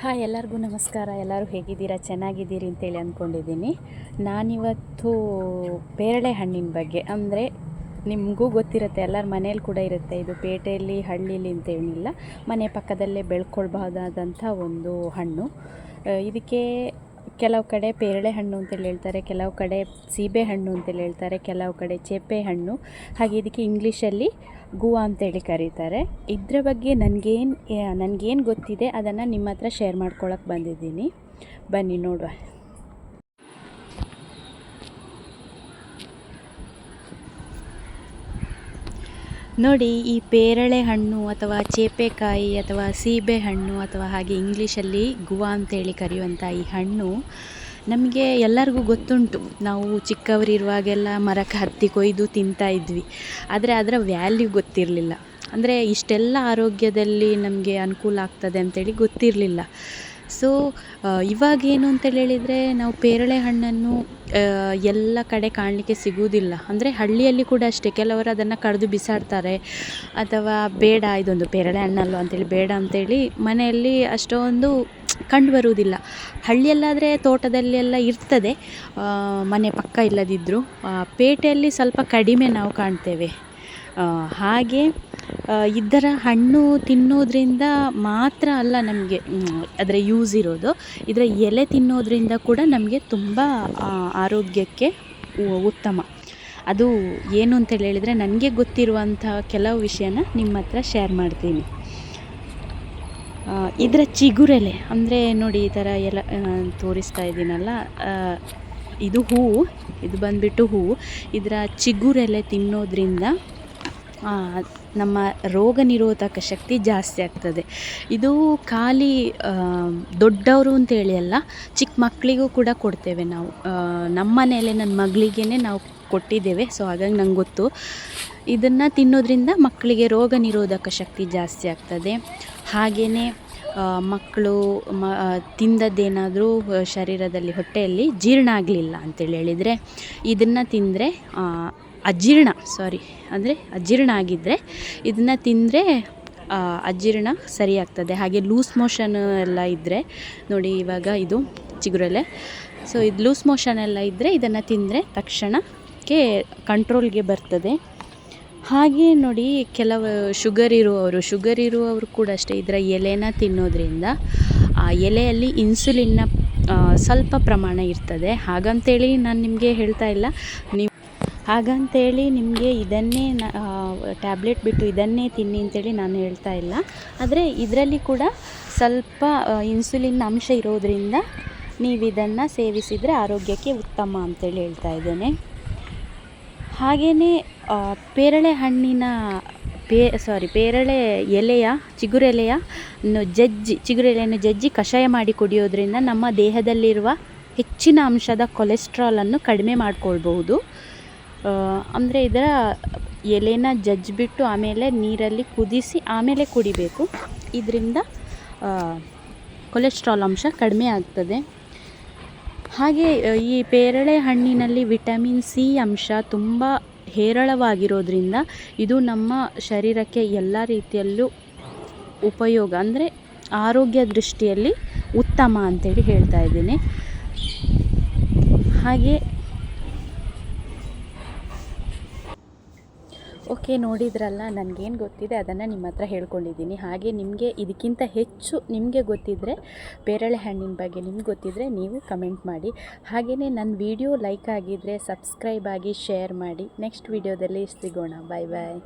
Hi ಎಲ್ಲರಿಗೂ ನಮಸ್ಕಾರ. ಎಲ್ಲರೂ ಹೇಗಿದ್ದೀರಾ? ಚೆನ್ನಾಗಿದ್ದೀರಿ ಅಂತೇಳಿ ಅಂದ್ಕೊಂಡಿದ್ದೀನಿ ನಾನಿವತ್ತು ಪೇರಳೆ ಹಣ್ಣಿನ ಬಗ್ಗೆ, ಅಂದರೆ ನಿಮಗೂ ಗೊತ್ತಿರುತ್ತೆ, ಎಲ್ಲರ ಮನೇಲಿ ಕೂಡ ಇರುತ್ತೆ ಇದು ಪೇಟೆಯಲ್ಲಿ, ಹಳ್ಳಿಲಿ ಅಂತೇನಿಲ್ಲ. ಮನೆ ಪಕ್ಕದಲ್ಲೇ ಬೆಳ್ಕೊಳ್ಬಹುದಾದಂಥ ಒಂದು ಹಣ್ಣು. ಇದಕ್ಕೆ ಕೆಲವು ಕಡೆ ಪೇರಳೆ ಹಣ್ಣು ಅಂತೇಳಿ ಹೇಳ್ತಾರೆ, ಕೆಲವು ಕಡೆ ಸೀಬೆ ಹಣ್ಣು ಅಂತೇಳಿ ಹೇಳ್ತಾರೆ, ಕೆಲವು ಕಡೆ ಚೇಪೆ ಹಣ್ಣು. ಹಾಗೆ ಇದಕ್ಕೆ ಇಂಗ್ಲೀಷಲ್ಲಿ ಗುವಾ ಅಂತೇಳಿ ಕರೀತಾರೆ. ಇದರ ಬಗ್ಗೆ ನನಗೇನು ನನಗೇನು ಗೊತ್ತಿದೆ ಅದನ್ನು ನಿಮ್ಮ ಹತ್ರ ಶೇರ್ ಮಾಡ್ಕೊಳಕ್ಕೆ ಬಂದಿದ್ದೀನಿ. ಬನ್ನಿ ನೋಡುವ. ನೋಡಿ, ಈ ಪೇರಳೆ ಹಣ್ಣು ಅಥವಾ ಚೇಪೆಕಾಯಿ ಅಥವಾ ಸೀಬೆ ಹಣ್ಣು ಅಥವಾ ಹಾಗೆ ಇಂಗ್ಲೀಷಲ್ಲಿ ಗುವಾ ಅಂತೇಳಿ ಕರೆಯುವಂಥ ಈ ಹಣ್ಣು ನಮಗೆ ಎಲ್ಲರಿಗೂ ಗೊತ್ತುಂಟು. ನಾವು ಚಿಕ್ಕವರಿರುವಾಗೆಲ್ಲ ಮರಕ್ಕೆ ಹತ್ತಿ ಕೊಯ್ದು ತಿಂತಾ ಇದ್ವಿ. ಆದರೆ ಅದರ ವ್ಯಾಲ್ಯೂ ಗೊತ್ತಿರಲಿಲ್ಲ. ಅಂದರೆ ಇಷ್ಟೆಲ್ಲ ಆರೋಗ್ಯದಲ್ಲಿ ನಮಗೆ ಅನುಕೂಲ ಆಗ್ತದೆ ಅಂತೇಳಿ ಗೊತ್ತಿರಲಿಲ್ಲ. ಸೊ ಇವಾಗ ಏನು ಅಂತೇಳಿ ಹೇಳಿದರೆ ನಾವು ಪೇರಳೆ ಹಣ್ಣನ್ನು ಎಲ್ಲ ಕಡೆ ಕಾಣಲಿಕ್ಕೆ ಸಿಗುವುದಿಲ್ಲ. ಅಂದರೆ ಹಳ್ಳಿಯಲ್ಲಿ ಕೂಡ ಅಷ್ಟೇ. ಕೆಲವರು ಅದನ್ನು ಕಡಿದು ಬಿಸಾಡ್ತಾರೆ. ಅಥವಾ ಬೇಡ, ಇದೊಂದು ಪೇರಳೆ ಹಣ್ಣಲ್ವ ಅಂತೇಳಿ, ಬೇಡ ಅಂತೇಳಿ ಮನೆಯಲ್ಲಿ ಅಷ್ಟೊಂದು ಕಂಡು ಬರುವುದಿಲ್ಲ. ಹಳ್ಳಿಯಲ್ಲಾದರೆ ತೋಟದಲ್ಲಿ ಎಲ್ಲ ಇರ್ತದೆ. ಮನೆ ಪಕ್ಕ ಇಲ್ಲದಿದ್ದರೂ ಪೇಟೆಯಲ್ಲಿ ಸ್ವಲ್ಪ ಕಡಿಮೆ ನಾವು ಕಾಣ್ತೇವೆ. ಹಾಗೆ ಇದರ ಹಣ್ಣು ತಿನ್ನೋದ್ರಿಂದ ಮಾತ್ರ ಅಲ್ಲ ನಮಗೆ ಅದರ ಯೂಸ್ ಇರೋದು. ಇದರ ಎಲೆ ತಿನ್ನೋದ್ರಿಂದ ಕೂಡ ನಮಗೆ ತುಂಬ ಆರೋಗ್ಯಕ್ಕೆ ಉತ್ತಮ. ಅದು ಏನು ಅಂತೇಳಿ ಹೇಳಿದರೆ ನನಗೆ ಗೊತ್ತಿರುವಂಥ ಕೆಲವು ವಿಷಯನ ನಿಮ್ಮ ಹತ್ರ ಶೇರ್ ಮಾಡ್ತೀನಿ. ಇದರ ಚಿಗುರೆಲೆ, ಅಂದರೆ ನೋಡಿ ಈ ಥರ ಎಲ್ಲ ತೋರಿಸ್ತಾ ಇದ್ದೀನಲ್ಲ ಇದು ಹೂವು, ಇದು ಬಂದುಬಿಟ್ಟು ಹೂವು. ಇದರ ಚಿಗುರೆಲೆ ತಿನ್ನೋದ್ರಿಂದ ನಮ್ಮ ರೋಗ ನಿರೋಧಕ ಶಕ್ತಿ ಜಾಸ್ತಿ ಆಗ್ತದೆ. ಇದು ಖಾಲಿ ದೊಡ್ಡವರು ಅಂತೇಳಿ ಅಲ್ಲ, ಚಿಕ್ಕ ಮಕ್ಕಳಿಗೂ ಕೂಡ ಕೊಡ್ತೇವೆ ನಾವು. ನಮ್ಮ ಮನೆಯಲ್ಲೇ ನನ್ನ ಮಗಳಿಗೇ ನಾವು ಕೊಟ್ಟಿದ್ದೇವೆ, ಸೊ ಹಾಗಾಗಿ ನಂಗೆ ಗೊತ್ತು. ಇದನ್ನು ತಿನ್ನೋದ್ರಿಂದ ಮಕ್ಕಳಿಗೆ ರೋಗ ನಿರೋಧಕ ಶಕ್ತಿ ಜಾಸ್ತಿ ಆಗ್ತದೆ. ಹಾಗೆಯೇ ಮಕ್ಕಳು, ಮ ತಿಂದದ್ದೇನಾದರೂ ಶರೀರದಲ್ಲಿ ಹೊಟ್ಟೆಯಲ್ಲಿ ಜೀರ್ಣ ಆಗಲಿಲ್ಲ ಅಂತೇಳಿ ಹೇಳಿದರೆ, ಇದನ್ನು ತಿಂದರೆ ಅಜೀರ್ಣ ಸಾರಿ ಅಂದರೆ ಅಜೀರ್ಣ ಆಗಿದ್ದರೆ ಇದನ್ನು ತಿಂದರೆ ಅಜೀರ್ಣ ಸರಿಯಾಗ್ತದೆ. ಹಾಗೆ ಲೂಸ್ ಮೋಷನ್ ಎಲ್ಲ ಇದ್ದರೆ ನೋಡಿ ಇವಾಗ ಇದು ಚಿಗುರೆಲೆ. ಸೊ ಇದು ಲೂಸ್ ಮೋಷನ್ ಎಲ್ಲ ಇದ್ದರೆ ಇದನ್ನು ತಿಂದರೆ ತಕ್ಷಣಕ್ಕೆ ಕಂಟ್ರೋಲ್ಗೆ ಬರ್ತದೆ. ಹಾಗೆ ನೋಡಿ ಕೆಲವು ಶುಗರ್ ಇರುವವರು ಶುಗರ್ ಇರುವವರು ಕೂಡ ಅಷ್ಟೇ, ಇದರ ಎಲೆನ ತಿನ್ನೋದ್ರಿಂದ, ಆ ಎಲೆಯಲ್ಲಿ ಇನ್ಸುಲಿನ್ನ ಸ್ವಲ್ಪ ಪ್ರಮಾಣ ಇರ್ತದೆ. ಹಾಗಂತೇಳಿ ನಾನು ನಿಮಗೆ ಹೇಳ್ತಾ ಇಲ್ಲ, ನೀವು ಹಾಗಂತೇಳಿ ನಿಮಗೆ ಇದನ್ನೇ ಟ್ಯಾಬ್ಲೆಟ್ ಬಿಟ್ಟು ಇದನ್ನೇ ತಿನ್ನಿ ಅಂತೇಳಿ ನಾನು ಹೇಳ್ತಾ ಇಲ್ಲ. ಆದರೆ ಇದರಲ್ಲಿ ಕೂಡ ಸ್ವಲ್ಪ ಇನ್ಸುಲಿನ್ ಅಂಶ ಇರೋದ್ರಿಂದ ನೀವು ಇದನ್ನು ಸೇವಿಸಿದರೆ ಆರೋಗ್ಯಕ್ಕೆ ಉತ್ತಮ ಅಂತೇಳಿ ಹೇಳ್ತಾ ಇದ್ದೇನೆ. ಹಾಗೆಯೇ ಪೇರಳೆ ಹಣ್ಣಿನ ಪೇ ಸಾರಿ ಪೇರಳೆ ಎಲೆಯ ಚಿಗುರೆಲೆಯ ಜಜ್ಜಿ ಚಿಗುರೆಲೆಯನ್ನು ಜಜ್ಜಿ ಕಷಾಯ ಮಾಡಿ ಕುಡಿಯೋದ್ರಿಂದ ನಮ್ಮ ದೇಹದಲ್ಲಿರುವ ಹೆಚ್ಚಿನ ಅಂಶದ ಕೊಲೆಸ್ಟ್ರಾಲನ್ನು ಕಡಿಮೆ ಮಾಡಿಕೊಳ್ಬಹುದು. ಅಂದರೆ ಇದರ ಎಲೆನ ಜಜ್ಜಿಬಿಟ್ಟು ಆಮೇಲೆ ನೀರಲ್ಲಿ ಕುದಿಸಿ ಆಮೇಲೆ ಕುಡಿಬೇಕು. ಇದರಿಂದ ಕೊಲೆಸ್ಟ್ರಾಲ್ ಅಂಶ ಕಡಿಮೆ ಆಗ್ತದೆ. ಹಾಗೆ ಈ ಪೇರಳೆ ಹಣ್ಣಿನಲ್ಲಿ ವಿಟಮಿನ್ ಸಿ ಅಂಶ ತುಂಬ ಹೇರಳವಾಗಿರೋದ್ರಿಂದ ಇದು ನಮ್ಮ ಶರೀರಕ್ಕೆ ಎಲ್ಲ ರೀತಿಯಲ್ಲೂ ಉಪಯೋಗ, ಅಂದರೆ ಆರೋಗ್ಯ ದೃಷ್ಟಿಯಲ್ಲಿ ಉತ್ತಮ ಅಂತೇಳಿ ಹೇಳ್ತಾ ಇದ್ದೀನಿ. ಹಾಗೆ ಓಕೆ, ನೋಡಿದ್ರಲ್ಲ, ನನಗೇನು ಗೊತ್ತಿದೆ, ಅದನ್ನು ನಿಮ್ಮ ಹತ್ರ ಹೇಳ್ಕೊಂಡಿದ್ದೀನಿ. ಹಾಗೆ ನಿಮಗೆ ಇದಕ್ಕಿಂತ ಹೆಚ್ಚು ನಿಮಗೆ ಗೊತ್ತಿದ್ದರೆ ಪೇರಳೆ ಹಣ್ಣಿನ ಬಗ್ಗೆ ನಿಮ್ಗೆ ಗೊತ್ತಿದ್ದರೆ ನೀವು ಕಮೆಂಟ್ ಮಾಡಿ. ಹಾಗೆಯೇ ನನ್ನ ವಿಡಿಯೋ ಲೈಕ್ ಆಗಿದ್ದರೆ ಸಬ್ಸ್ಕ್ರೈಬ್ ಆಗಿ ಶೇರ್ ಮಾಡಿ. ನೆಕ್ಸ್ಟ್ ವಿಡಿಯೋದಲ್ಲಿ ಸಿಗೋಣ. ಬಾಯ್ ಬಾಯ್.